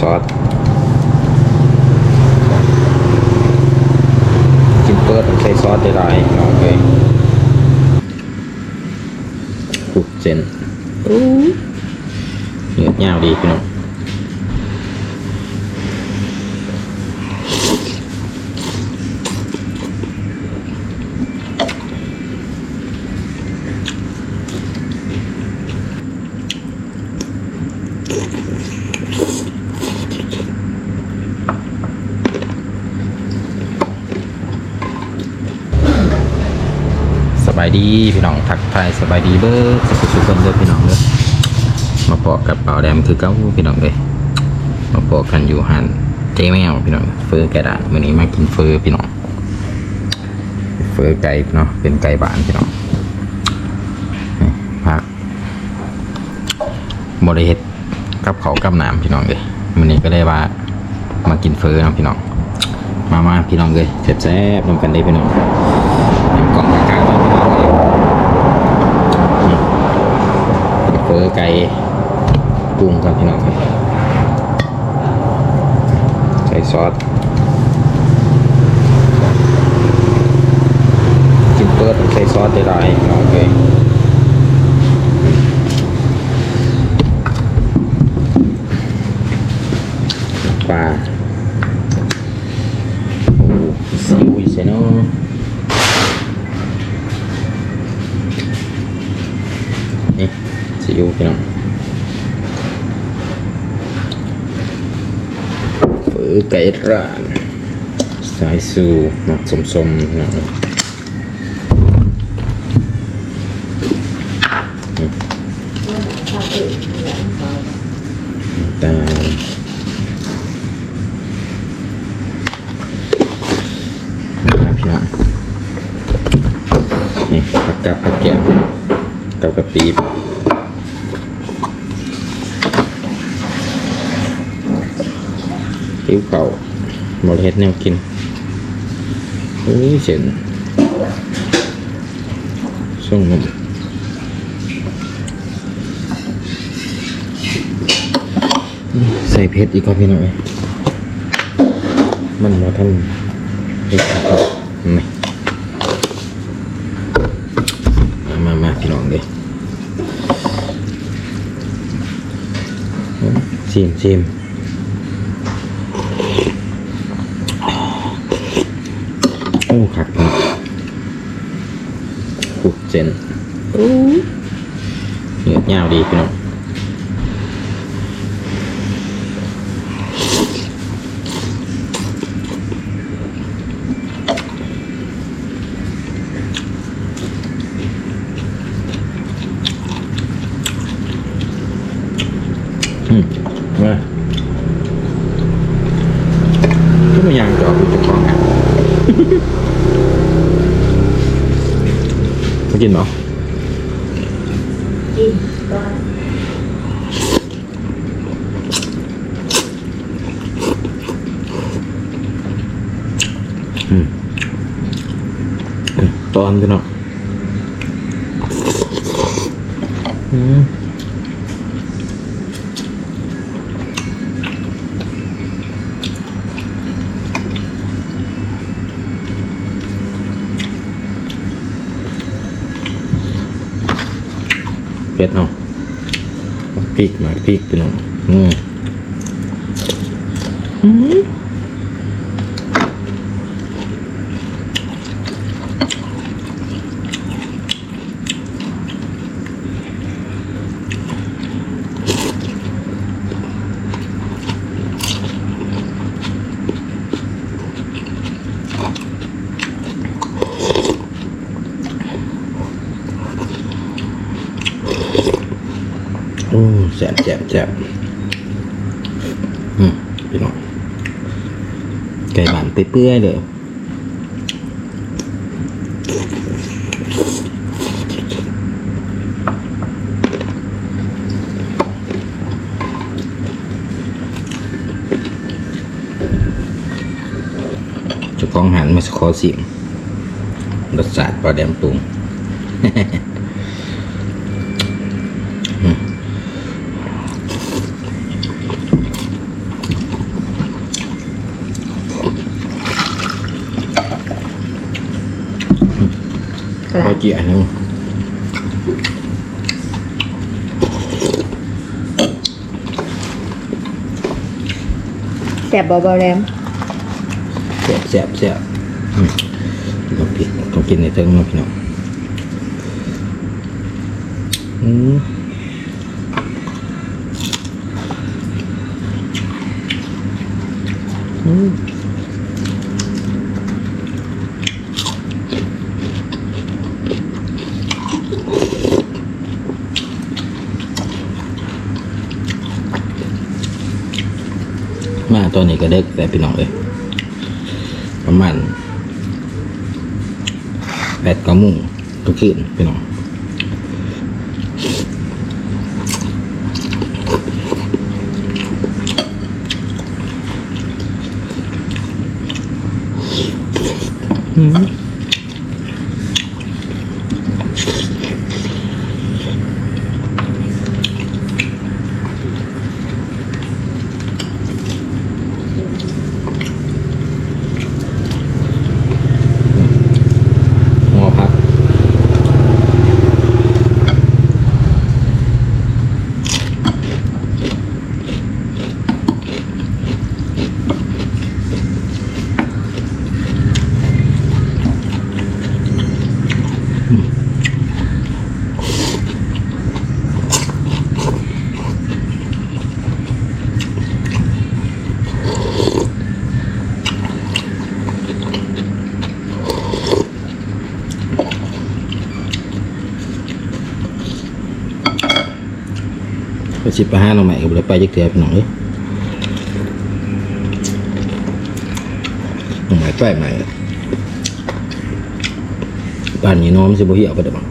ซอสกินเปิดต้องใส่ซอสได้หลายน้องเคยผูกเส้นเนื้อยาวดีพี่น้องายดีพี่น้องทักทายสบายดีเบิร์สุขสุขคนเด้อพี่น้องเด้อมาปอกกับเป่าแดมคือเก้าพี่น้องเลยมาปอกกันอยู่หันเจ๊แมวพี่น้องเฟอร์ไก่ดานวันนี้มากินเฟอร์พี่น้องเฟอร์ไก่เนาะเป็นไก่บ้านพี่น้องนี่พักบริเฮ็ดกับเขากับน้ำพี่น้องเลยวันนี้ก็ได้ว่ามากินเฟอร์นะพี่น้องมามาพี่น้องเลยแซ่บๆรวมกันได้พี่น้องน้ำกล่องกลางๆเลยพี่น้องเลยนี่เฟอร์ ไก่ปรุงกันพี่น้องครับใส่ซอสกินเปิดต้องใส่ซอสได้หลายน้องเคปลา โอ้ซิวอีกใช่เนาะนี่ ซิวพี่น้องฝือไก่ร้าน สายสูหมักสมๆนะตาลนะครับพี่น้องนี่ผักกับผักแก้วกับกะปิ ติ้วเก่าหมดเฮ็ดแนวกินอุ้ยเสียนส่งนมใส่เพชรอีกครับพี่น้อยมันมาทันนี่ครับนี่มามามาพี่น้องเลยชิมชิมโอ้ขักนะ ผูกเจนเนื้อยาวดีพี่น้องอืมมาก็ไม่ยังจะเอาไปจะคล้องอะ ไม่กินเหรอกินก็ตอนกันเนาะอืมเป็ดเนาะ พริกมาพริกพี่น้องอืมอืม โอ้แสบแสบแสบอืมพี่น้องไก่บานเปื่อยๆเลยจะกองหันมาสคอสิมรสชาติปลาแดมปรุง สลัพอดเจียหนึงแสบเบาๆแรมแซ่บแซ่บแซ่บอืมต้องกินต้องกินในเทิงเนาะพี่น้องอืมอืม ตอนนี้ก็เด็กแต่พี่น้องเลยประมาณแปดก้าโมงทุกคืนพี่น้องอืมหัวพัก ไป สิบไปห้าหน่อใหม่ก็บ่ไปจักเทื่อพี่น้องเอ้ยหน่อใหม่ใกล้ใหม่บ้านนี้น้อมสิบ่เหี่ยวไปเด้อบัง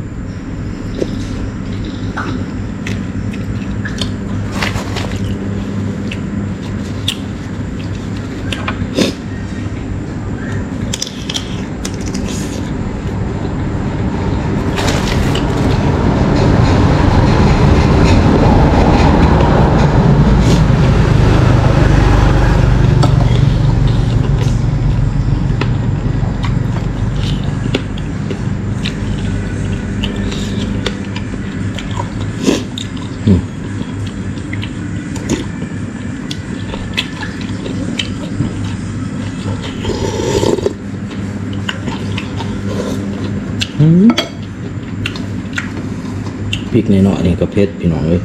พริกในเนาะนี่ก็เพ็ดพี่น้องเลย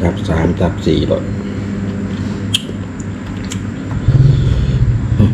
จับสามจับสี่รถอืม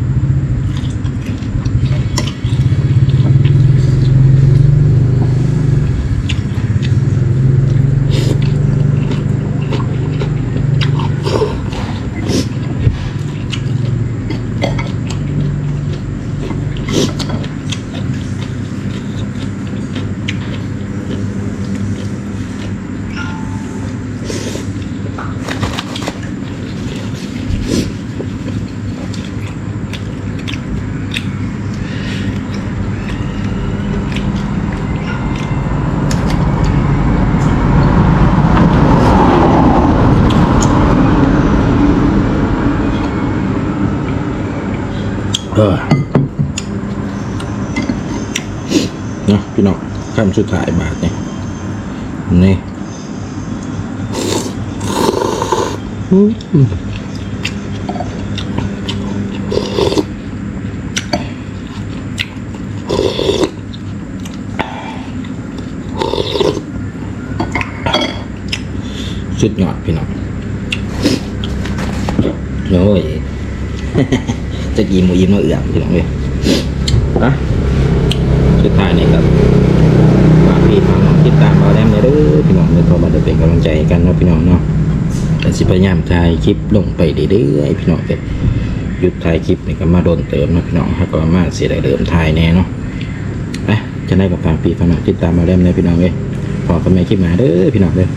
เออ นะพี่น้องคำสุดท้ายบาทนี่นี่สุดยอดพี่น้องโอ้ยจะกินหมูยิ้มมาเอื่อมพี่น้องเลยอะ ท้ายนี่ครับฝากพี่ฝากน้องติดตามเราแนมเลยเด้อพี่น้องเมื่อพอมาจะเป็นกำลังใจกันเนาะพี่น้องเนาะแต่สิพยายามถ่ายคลิปลงไปเรื่อยๆพี่น้องเลยหยุดถ่ายคลิปนี่ก็มาโดนเติมเนาะพี่น้องแล้วก็มาเสียดายเดิมถ่ายแน่เนาะไปจะได้กับฝากพี่ฝากน้องติดตามมาแนมเลยพี่น้องเลยพอกันใหม่คลิปหน้าเด้อพี่น้องเด้อ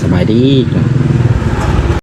สบายดีพี่น้อง